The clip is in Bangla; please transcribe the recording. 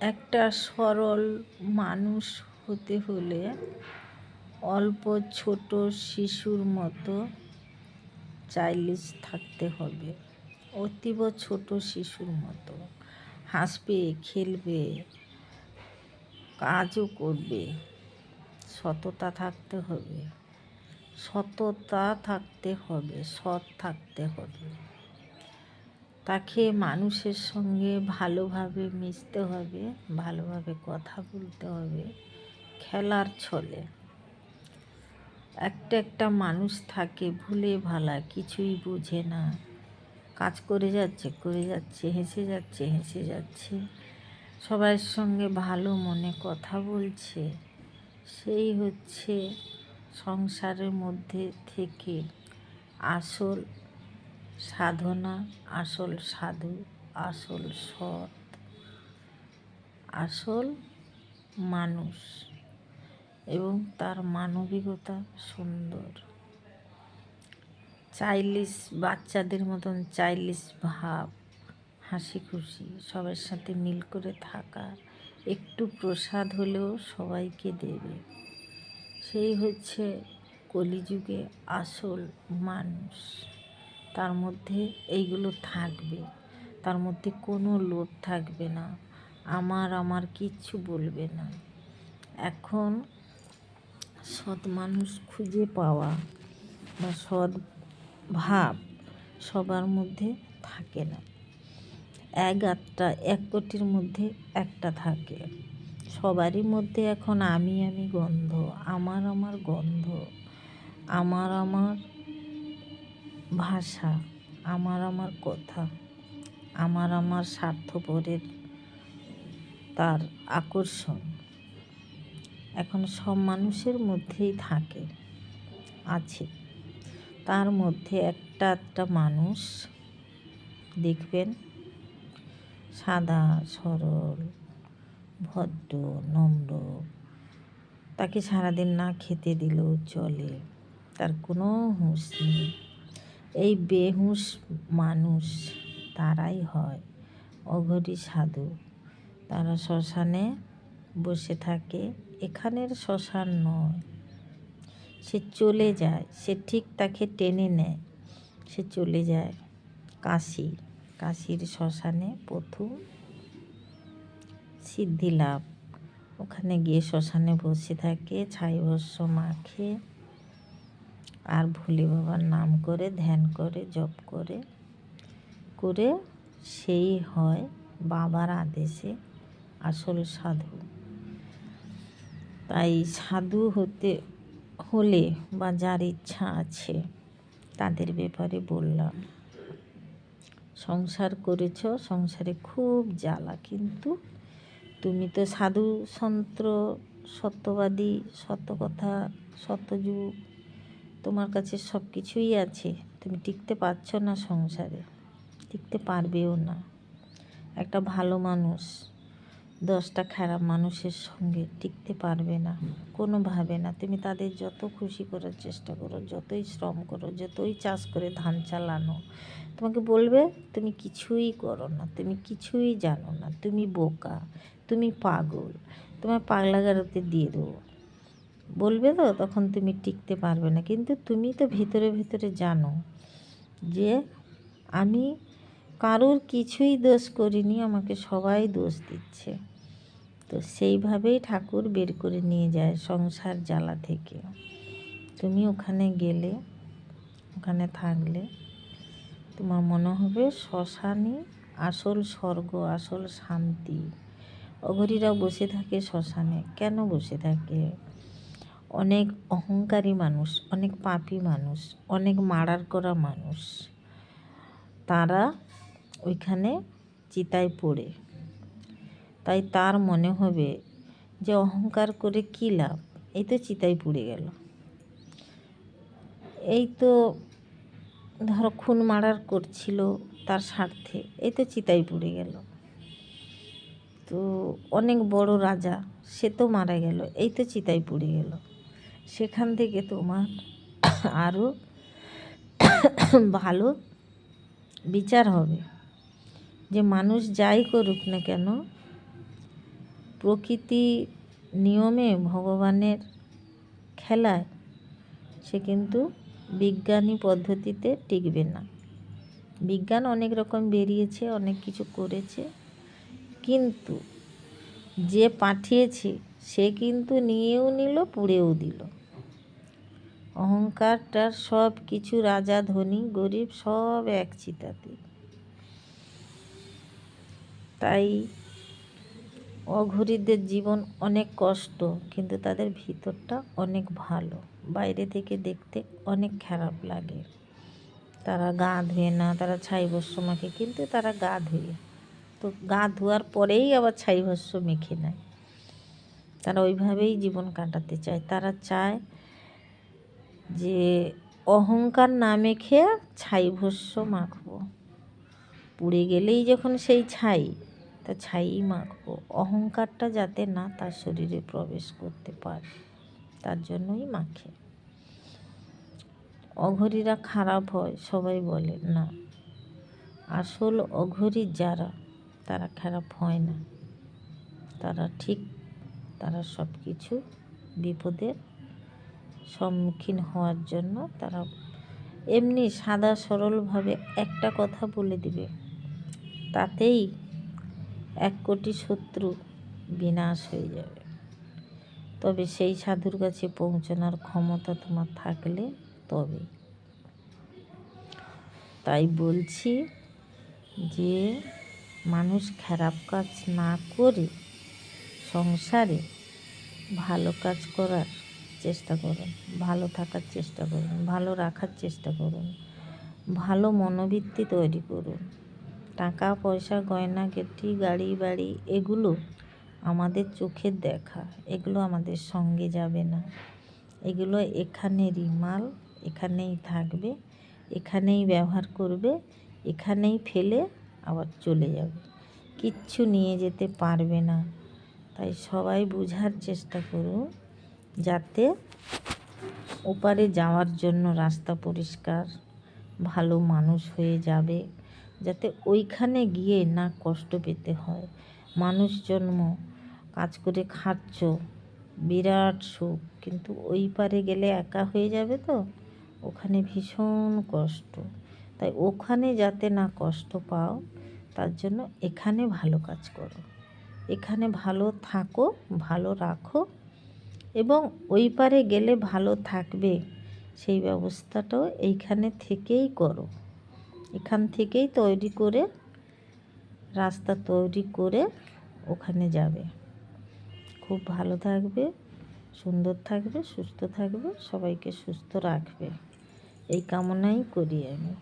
একটা সরল মানুষ হতে হলে অল্প ছোট শিশুর মতো চাইল্ডিশ থাকতে হবে। অতীব ছোট শিশুর মতো। হাসবে, খেলবে, কাজও করবে। সততা থাকতে হবে। সততা থাকতে হবে, সৎ থাকতে হবে। তাকে মানুষের সঙ্গে ভালোভাবে মিশতে হবে, ভালোভাবে কথা বলতে হবে, খেলার ছলে। একটা একটা মানুষ থাকে, ভুলে ভালা, কিছুই বোঝে না। কাজ করে যাচ্ছে করে যাচ্ছে, হেসে যাচ্ছে হেসে যাচ্ছে। সবার সঙ্গে ভালো মনে কথা বলছে। সেই হচ্ছে সংসারের মধ্যে থেকে আসল সাধনা, আসল সাধু, আসল সৎ, আসল মানুষ এবং তার মানবিকতা সুন্দর। চাইলিশ বাচ্চাদের মতন চাইলিশ ভাব হাসি খুশি সবার সাথে মিল করে থাকা, একটু প্রসাদ হলেও সবাইকে দেবে। সেই হচ্ছে কলিযুগে আসল মানুষ। তার মধ্যে এইগুলো থাকবে। তার মধ্যে কোনো লোভ থাকবে না। আমার আমার কিচ্ছু বলবে না। এখন সৎ মানুষ খুঁজে পাওয়া বা সৎ ভাব সবার মধ্যে থাকে না। এক আটটা এক কোটির মধ্যে একটা থাকে। সবারই মধ্যে এখন আমি আমি গন্ধ, আমার আমার গন্ধ, আমার আমার ভাষা, আমার আমার কথা, আমার আমার স্বার্থপরের তার আকর্ষণ। এখন সব মানুষের মধ্যেই থাকে, আছে। তার মধ্যে একটা একটা মানুষ, দেখবেন, সাদা, সরল, ভদ্র, নম্র, তাকে সারাদিন না খেতে দিলেও চলে, তার কোনো হুঁশ নেই। এই বেহুশ মানুষ তারাই হয়, অঘরী সাধু। তারা শ্মশানে বসে থাকে, এখানের শ্মশান নয়। সে চলে যায়, সে ঠিক তাকে টেনে নেয়। সে চলে যায় কাশি কাশির শ্মশানে প্রথম সিদ্ধি লাভ ওখানে গিয়ে শ্মশানে বসে থাকে, ছাই ভস্য মাখে। আর ভোলে বাবার নাম করে, ধ্যান করে, জপ করে করে সেই হয় বাবার আদেশে আসল সাধু। তাই সাধু হতে, হলে বা যার ইচ্ছা আছে তাদের ব্যাপারে বললাম। সংসার করেছ, সংসারে খুব জ্বালা, কিন্তু তুমি তো সাধু, সন্ত্র, সত্যবাদী, সত্য কথা সত্যযুগ তোমার কাছে সব কিছুই আছে। তুমি টিকতে পারছ না সংসারে। টিকতে পারবেও না। একটা ভালো মানুষ, দশটা খারাপ মানুষের সঙ্গে টিকতে পারবে না, কোনোভাবে না। তুমি তাদের যত খুশি করার চেষ্টা করো, যতই শ্রম করো, যতই চাষ করে ধান চালানো, তোমাকে বলবে, তুমি কিছুই করো না, তুমি কিছুই জানো না, তুমি বোকা, তুমি পাগল, তোমার পাগলাগারোতে দিয়ে দেবো। বলবে তো, তখন তুমি টিকতে পারবে না। কিন্তু তুমি তো ভিতরে ভিতরে জানো যে আমি কারোর কিছুই দোষ করিনি, আমাকে সবাই দোষ দিচ্ছে। তো সেইভাবেই ঠাকুর বের করে নিয়ে যায় সংসার জ্বালা থেকে। তুমি ওখানে গেলে, ওখানে থাকলে তোমার মনে হবে শ্মশানই আসল স্বর্গ, আসল শান্তি। অঘরীরা বসে থাকে শ্মশানে। কেন বসে থাকে? অনেক অহংকারী মানুষ, অনেক পাপি মানুষ, অনেক মারার করা মানুষ। তারা ওইখানে চিতায় পড়ে। তাই তার মনে হবে যে অহংকার করে কী লাভ? এই তো চিতায় পুড়ে গেল। এই তো ধরো খুন মারার করছিল তার স্বার্থে, এই তো চিতায় পুড়ে গেল। তো অনেক বড় রাজা, সে তো মারা গেল, এই তো চিতায় পুড়ে গেল। সেখান থেকে তোমার আরও ভালো বিচার হবে। যে মানুষ যাই করুক না কেন, প্রকৃতি নিয়মে ভগবানের খেলায় সে কিন্তু বিজ্ঞানী পদ্ধতিতে টিকবে না। বিজ্ঞান অনেক রকম বেরিয়েছে, অনেক কিছু করেছে, কিন্তু যে পাঠিয়েছে সে কিন্তু নিয়েও নিল, পুড়েও দিল। অহংকারটার সব কিছু রাজা ধনী গরিব সব এক চিতাতে। তাই অঘরীদের জীবন অনেক কষ্ট, কিন্তু তাদের ভিতরটা অনেক ভালো। বাইরে থেকে দেখতে অনেক খারাপ লাগে। তারা গা ধুয়ে না, তারা ছাই ভস্য মাখে কিন্তু তারা গা ধুয়ে তো গা ধোয়ার পরেই আবার ছাই ভস্য মেখে নেয়। তারা ওইভাবেই জীবন কাটাতে চায়। তারা চায় যে অহংকার না মেখে ছাই ভস্য মাখবো। পুড়ে গেলেই যখন সেই ছাই, তা ছাই মাখবো। অহংকারটা যাতে না তার শরীরে প্রবেশ করতে পারে, তার জন্যই মাখে। অঘরীরা খারাপ হয়, সবাই বলে, না, আসল অঘরী যারা, তারা খারাপ হয় না। তারা ঠিক তারা সব কিছু বিপদের সম্মুখীন হওয়ার জন্য তারা এমনি সাদা সরলভাবে একটা কথা বলে দিবে। তাতেই এক কোটি শত্রু বিনাশ হয়ে যাবে। তবে সেই সাধুর কাছে পৌঁছানোর ক্ষমতা তোমার থাকলে তবে তাই বলছি যে, মানুষ খারাপ কাজ না করে সংসারে ভালো কাজ করার চেষ্টা করুন, ভালো থাকার চেষ্টা করুন, ভালো রাখার চেষ্টা করুন, ভালো মনোবৃত্তি তৈরি করুন। টাকা, পয়সা, গয়না গেটি গাড়ি, বাড়ি, এগুলো আমাদের চোখের দেখা, এগুলো আমাদের সঙ্গে যাবে না। এগুলো এখানেরই মাল এখানেই থাকবে, এখানেই ব্যবহার করবে, এখানেই ফেলে আবার চলে যাবে। কিচ্ছু নিয়ে যেতে পারবে না। তাই সবাই বোঝার চেষ্টা করুন যাতে ওপারে যাওয়ার জন্য রাস্তা পরিষ্কার, ভালো মানুষ হয়ে যাবে, যাতে ওইখানে গিয়ে না কষ্ট পেতে হয়। মানুষ জন্ম, কাজ করে খাচ্ছ, বিরাট সুখ, কিন্তু ওই পারে গেলে একা হয়ে যাবে তো? ওখানে ভীষণ কষ্ট। তাই ওখানে যাতে না কষ্ট পাও, তার জন্য এখানে ভালো কাজ করো। এখানে ভালো থাকো, ভালো রাখো এবং ওই পারে গেলে ভালো থাকবে। সেই ব্যবস্থাটাও এইখানে থেকেই করো। এখান থেকেই তৈরি করে, রাস্তা তৈরি করে ওখানে যাবে। খুব ভালো থাকবে, সুন্দর থাকবে, সুস্থ থাকবে, সবাইকে সুস্থ রাখবে। এই কামনাই করি আমি।